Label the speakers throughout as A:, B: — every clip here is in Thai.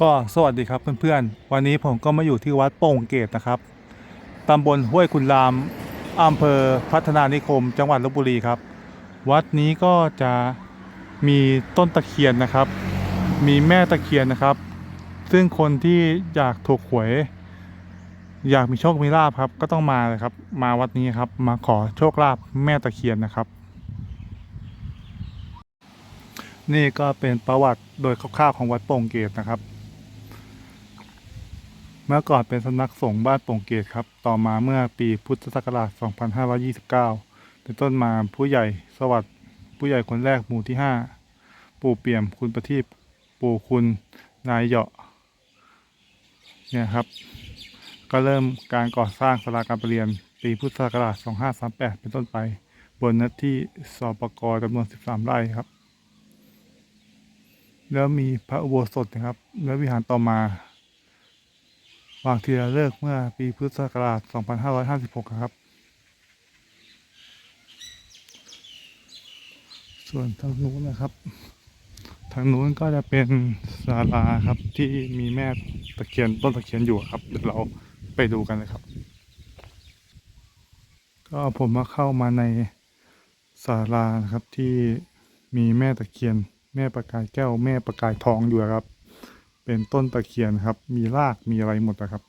A: ก็สวัสดีครับเพื่อนๆ วันนี้ผมก็มาอยู่ที่วัดโป่งเกตนะครับ ตำบลห้วยคุณราม อำเภอพัฒนานิคม จังหวัดลบบุรีครับ วัดนี้ก็จะมีต้นตะเคียนนะครับ มีแม่ตะเคียนนะครับ ซึ่งคนที่อยากถูกหวย อยากมีโชค มีลาภครับ ก็ต้องมาเลยครับ มาวัดนี้ครับ มาขอโชคลาภแม่ตะเคียนนะครับ นี่ก็เป็นประวัติโดยคร่าวๆของวัดโป่งเกตนะครับ เมื่อก่อนเป็นสำนักสงฆ์บ้านโป่งเกตครับ ต่อมาเมื่อปีพุทธศักราช 2529 เป็นต้นมาผู้ใหญ่สวัสดิ์ผู้ใหญ่คนแรกหมู่ที่ 5 ปู่เปี่ยมคุณประทีปปู่คุณนายเหยาะเนี่ยครับ ก็เริ่มการก่อสร้างศาลาการประเรียน ปีพุทธศักราช 2538 เป็นต้นไป บนเนื้อที่สปกจำนวน 13 ไร่ครับ แล้วมีพระอุโบสถนะครับ และวิหารต่อมา วางทีละเลิกเมื่อปีพุทธศักราช 2556 ครับ ส่วนทางนู้นนะครับ ทางนู้นก็จะเป็นศาลาครับที่มีแม่ตะเคียนต้นตะเคียนอยู่ครับ เดี๋ยวเราไปดูกันเลยครับ ก็ผมมาเข้ามาในศาลานะครับที่มีแม่ตะเคียน แม่ประกายแก้ว แม่ประกายทองอยู่ครับ เป็นต้นตะเคียนครับ มีรากมีอะไรหมดนะครับ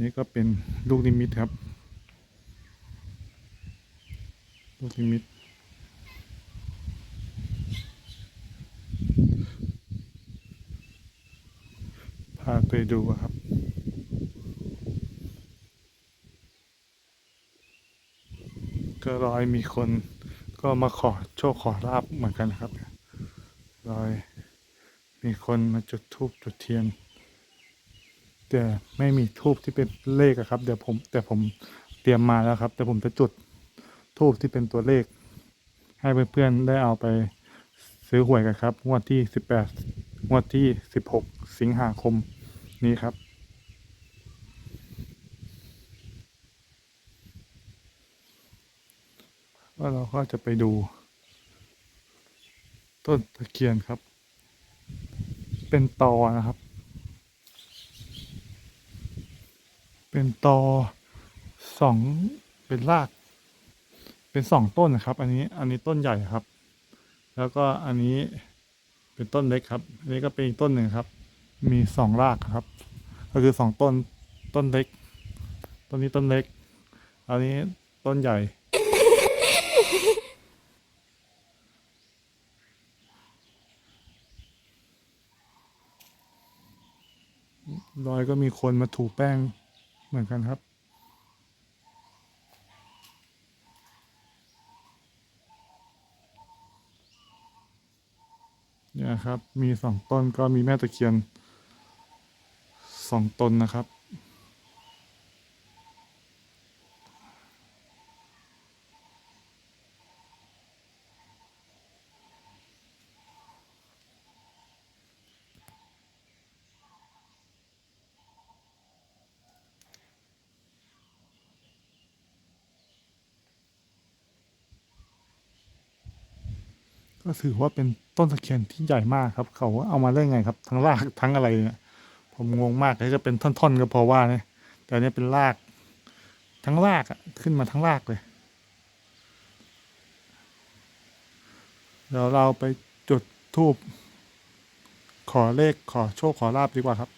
A: นี่ก็เป็นลูกนิมิตครับ ลูกนิมิต พาไปดูครับก็รอยมีคนก็มาขอโชคขอลาบเหมือนกันนะครับรอย มีคนมาจุดธูปจุดเทียน แต่ไม่มีทูบที่เป็นเลขครับ เดี๋ยวผมแต่ผมเตรียมมาแล้วครับ แต่ผมจะจุดทูบที่เป็นตัวเลข ให้เพื่อนๆได้เอาไปซื้อหวยกันครับงวดที่สิบแปดงวดที่สิบหกสิงหาคมนี้ครับว่าเราก็จะไปดู ต้นตะเคียนครับ เป็นตอนะครับ เป็นตอสองเป็นราก เป็นสองต้นนะครับ อันนี้อันนี้ต้นใหญ่ครับ แล้วก็อันนี้เป็นต้นเล็กครับ อันนี้ก็เป็นอีกต้นหนึ่งครับ มีสองรากครับ ก็คือสองต้นต้นเล็ก ต้นนี้ต้นเล็ก อันนี้ต้นใหญ่ รอยก็มีคนมาถูแป้งเหมือนกันครับเนี่ยครับ มีสองต้นก็มีแม่ตะเคียนสองตนนะครับ ก็ถือว่าเป็นต้นตะเคียนที่ใหญ่มากครับ เขาเอามาได้ไงครับ ทั้งรากทั้งอะไรเนี่ยผมงงมากเลยจะเป็นท่อนๆก็พอว่านะแต่อันนี้เป็นราก ทั้งรากอะขึ้นมาทั้งรากเลยเดี๋ยวเราไปจุดทูบขอเลขขอโชคขอลาบดีกว่าครับ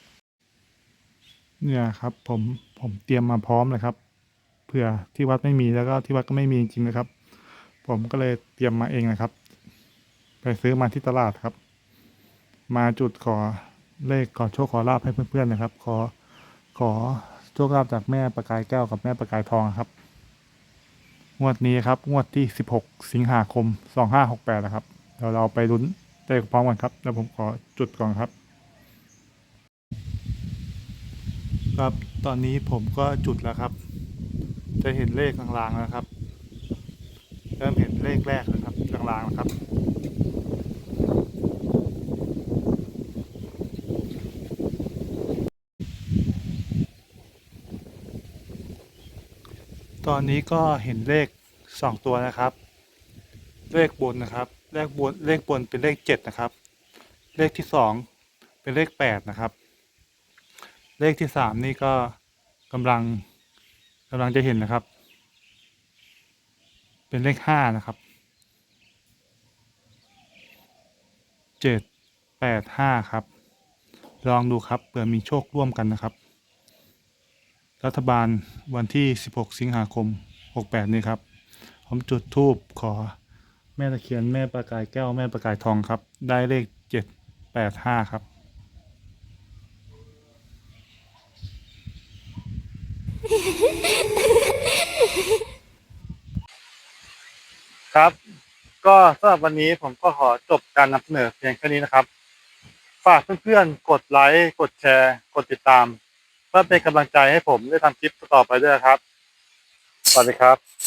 A: เนี่ยครับ ผมผมเตรียมมาพร้อมเลยครับเผื่อที่วัดไม่มีแล้วก็ที่วัดก็ไม่มีจริงๆนะครับ ผมก็เลยเตรียมมาเองนะครับ ไปซื้อมาที่ตลาดครับ มาจุดขอเลขขอโชคขอลาบให้เพื่อนๆนะครับ ขอขอโชคลาภจากแม่ประกายแก้วกับแม่ประกายทองครับ งวดนี้ครับ งวดที่ 16 สิงหาคม 2568นะครับเดี๋ยวเราไปลุ้นเลขพร้อมกันครับแล้วผมขอจุดก่อนครับครับตอนนี้ผมก็จุดแล้วครับ จะเห็นเลขลางๆแล้วครับ เริ่มเห็นเลขแรกแล้วครับลางๆนะครับ ตอนนี้ก็เห็นเลขสองตัวนะครับ เลขบนนะครับ เลขบนเลขบนเป็นเลขเจ็ดนะครับ เลขที่สองเป็นเลขแปดนะครับ เลขที่สามนี่ก็กำลังกำลังจะเห็นนะครับ เป็นเลขห้านะครับเจ็ดแปดห้าครับ ลองดูครับเผื่อมีโชคร่วมกันนะครับ รัฐบาลวันที่ 16 สิงหาคม 68 นี้ครับ ผมจุดทูบขอแม่ตะเคียนแม่ประกายแก้วแม่ประกายทองครับ ได้เลข 785 ครับ ครับ ก็สำหรับวันนี้ผมก็ขอจบการนำเสนอเพียงแค่นี้นะครับ ฝากเพื่อนๆ กดไลค์ กดแชร์ กดติดตาม เพื่อเป็นกำลังใจให้ผมได้ทำคลิปต่อไปด้วยครับ สวัสดีครับ